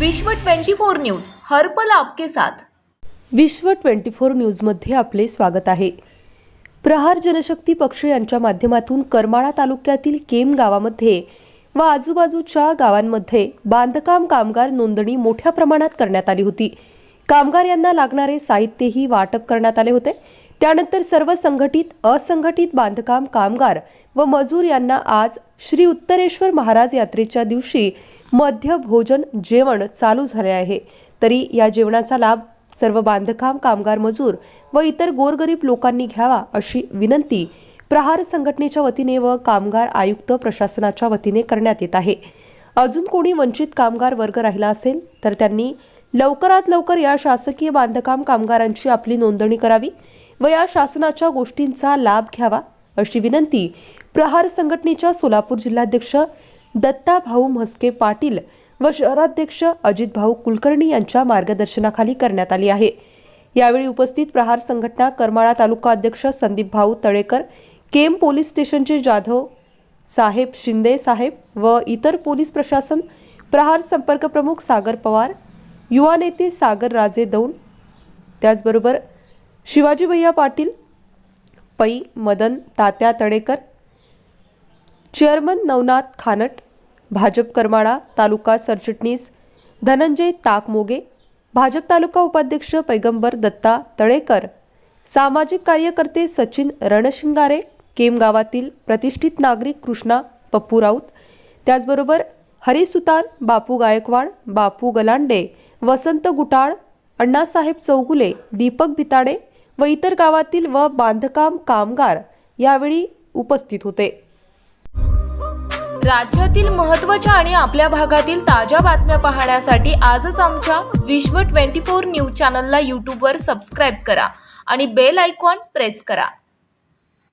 विश्व 24 न्यूज हरपल आपके साथ. विश्व ट्वेंटी फोर न्यूजमध्ये आपले स्वागत आहे. प्रहार जनशक्ती पक्ष यांच्या माध्यमातून करमाळा तालुक्यातील केम गावामध्ये व आजूबाजूच्या गावांमध्ये बांधकाम कामगार नोंदणी मोठ्या प्रमाणात करण्यात आली होती. कामगार यांना लागणारे साहित्यही वाटप करण्यात आले होते. त्यानंतर सर्व संघटित असंघटित बांधकाम कामगार व मजूर यांना आज श्री उत्तरेश्वर महाराज यात्रेच्या दिवशी मध्य भोजन जेवण चालू झाले आहे. तरी या जेवणाचा लाभ सर्व बांधकाम कामगार मजूर व इतर गोरगरीब लोकांनी घ्यावा अशी विनंती प्रहार संघटनेच्या वतीने व कामगार आयुक्त प्रशासनाच्या वतीने करण्यात येत आहे. अजून कोणी वंचित कामगार वर्ग राहिला असेल तर त्यांनी लवकरात लवकर या शासकीय बांधकाम कामगारांची आपली नोंदणी करावी. व या शासनाच्या गोष्टींचा लाभ घ्यावा अशी विनंती प्रहार संघटनेच्या सोलापूर जिल्हाध्यक्ष दत्ता भाऊ म्हस्के पाटील व शहराध्यक्ष अजित भाऊ कुलकर्णी यांच्या मार्गदर्शनाखाली करण्यात आली आहे. यावेळी उपस्थित प्रहार संघटना करमाळा तालुका अध्यक्ष संदीप भाऊ तळेकर केम पोलीस स्टेशनचे जाधव साहेब शिंदे साहेब व इतर पोलीस प्रशासन प्रहार संपर्क प्रमुख सागर पवार युवा नेते सागर राजे दौंड. त्याचबरोबर शिवाजी भैया पाटील पै. मदन तात्या तळेकर चेअरमन नवनाथ खानट भाजप करमाळा तालुका सरचिटणीस धनंजय ताकमोगे भाजप तालुका उपाध्यक्ष पैगंबर दत्ता तळेकर सामाजिक कार्यकर्ते सचिन रणशिंगारे केम गावातील प्रतिष्ठित नागरिक कृष्णा पप्पू राऊत त्याचबरोबर हरिसुतार बापू गायकवाड बापू गलांडे वसंत गुटाळ अण्णासाहेब चौगुले दीपक भिताडे व इतर गावातील व बांधकाम कामगार यावेळी उपस्थित होते. राज्यातील महत्त्वाच्या आणि आपल्या भागातील ताज्या बातम्या पाहण्यासाठी आजच आमच्या विश्व 24 न्यूज चॅनलला यूट्यूबवर सबस्क्राईब करा आणि बेल आयकॉन प्रेस करा.